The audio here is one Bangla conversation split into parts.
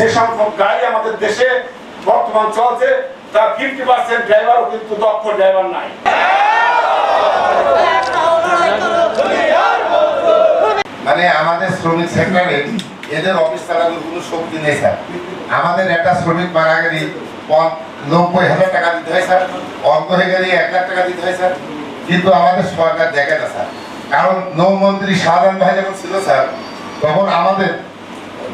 যে সংখ্যক গাড়ি আমাদের দেশে বর্তমান চলছে, তার ফিফটি পার্সেন্ট ড্রাইভারও কিন্তু দক্ষ ড্রাইভার নাই। মানে আমাদের শ্রমিক সেক্টরে এদের অফিস চালানোর কোনো শক্তি নেই, স্যার। আমাদের একটা শ্রমিক মারা গেলে নব্বই হাজার টাকা দিতে হয়, স্যার। অঙ্ক হয়ে গেলে এক লাখ টাকা দিতে হয়, স্যার। কিন্তু আমাদের সরকার দেখে না, স্যার। কারণ নৌমন্ত্রী শাহজাহান ভাই যখন ছিল, স্যার, তখন আমাদের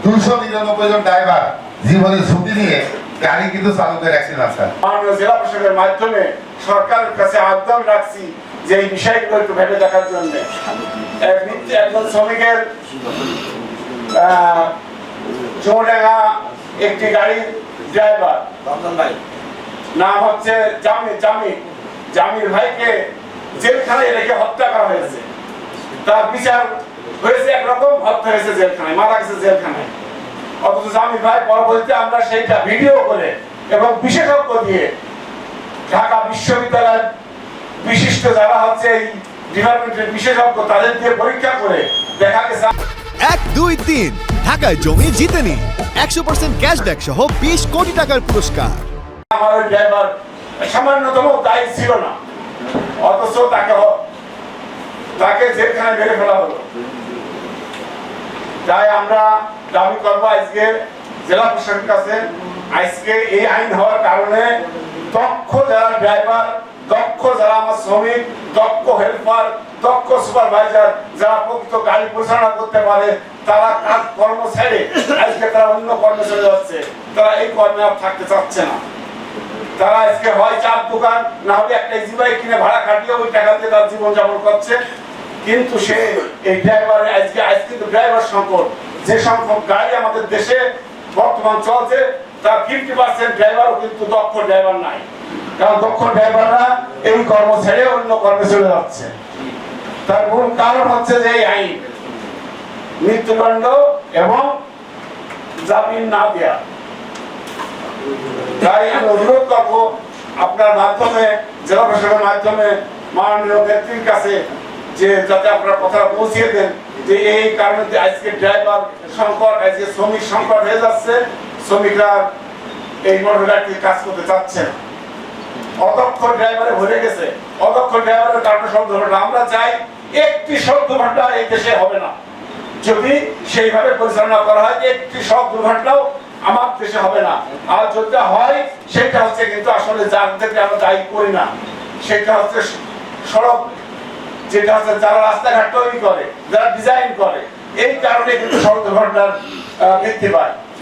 দুশো নিরানব্বই জন ড্রাইভার জীবনের ঝুঁকি নিয়ে গাড়ি কিন্তু চালু করে স্যার মাননীয় জেলা প্রশাসনের মাধ্যমে সরকারের কাছে আবেদন রাখছি যে এই বিষয়গুলো একটু ভেবে দেখার জন্য। একজন শ্রমিকের চৌডাঙ্গা একটি গাড়ির ড্রাইভার নাম হচ্ছে জামি জামি জামির ভাইকে জেলখানায় রেখে হত্যা করা হয়েছে। তার বিচার হয়েছে একরকম হত্যা হয়েছে জেলখানায় মারা গেছে জেলখানায়। অথচ ভাই পরবর্তীতে আমরা সেইটা ভিডিও করে এবং বিশেষজ্ঞ দিয়ে ঢাকা বিশ্ববিদ্যালয়ের বিশিষ্ট যারা হচ্ছে এই ডিপার্টমেন্টের বিশেষজ্ঞ তাদের দিয়ে পরীক্ষা করে দেখা গেছে এক দুই তিন। ঢাকায় জমি জিতে নিন একশো পার্সেন্ট ক্যাশব্যাক সহ বিশ কোটি টাকার পুরস্কার। আমার ওই ড্রাইভার সামান্যতম দায়ী ছিল না। অথচ তাকে তাকে জেলখানে মেরে ফেলা হলো। তাই আমরা দাবি করব আজকে জেলা প্রশাসনের কাছে। আজকে এই আইন হওয়ার কারণে দক্ষ যারা ড্রাইভার, দক্ষ যারা আমার শ্রমিক, দক্ষ হেল্পার, দক্ষ সুপারভাইজার যারা প্রকৃত গাড়ি পরিচালনা করতে পারে, তারা কাজ কর্ম ছেড়ে আজকে তারা অন্য কর্মে চলে যাচ্ছে। তারা এই কর্মে আর থাকতে চাচ্ছে না। তারা আজকে হয় চার দোকান, না হলে একটা ইজিবাইক কিনে ভাড়া খাটিয়ে ওই টাকা দিয়ে তার জীবন যাপন করছে। কিন্তু সে এই ড্রাইভারের আজকে আজ কিন্তু ড্রাইভার সংকট। যে সংখ্যক গাড়ি আমাদের দেশে বর্তমান চলছে, তার ফিফটি পার্সেন্ট ড্রাইভারও কিন্তু দক্ষ ড্রাইভার নাই। কারণ দক্ষ ড্রাইভাররা এই কর্ম ছেড়ে অন্য কর্মে চলে যাচ্ছে। তার মূল কারণ হচ্ছে যে এই আইন। মৃত্যুদণ্ড এবং জামিন না দেয়া। তাই আমি অনুরোধ করব, আপনার মাধ্যমে, জেলা প্রশাসনের মাধ্যমে মাননীয় নেত্রীর কাছে যে যাতে আপনারা কথা পৌঁছিয়ে দেন যে এই কারণে যে আজকে ড্রাইভার সংকট আজকে শ্রমিক সংকট হয়ে যাচ্ছে, শ্রমিকরা এই মোটর গাড়িতে কাজ করতে চাচ্ছে অদক্ষ ড্রাইভারে ভরে গেছে। অদক্ষ ড্রাইভারের কারণে সব দুর্ঘটনা আমরা চাই একটি সব দুর্ঘটনা এই দেশে হবে না। যদি সেইভাবে পরিচালনা করা হয়, একটি সব দুর্ঘটনাও আমার দেশে হবে না। আর যদি হয়, সেটা হচ্ছে কিন্তু আসলে যার থেকে আমরা দায়ী করি না। সেটা হচ্ছে সড়ক যেটা হচ্ছে যারা রাস্তাঘাট তৈরি করে, যারা ডিজাইন করে, এই কারণে কিন্তু সড়ক দুর্ঘটনার বৃদ্ধি পায়।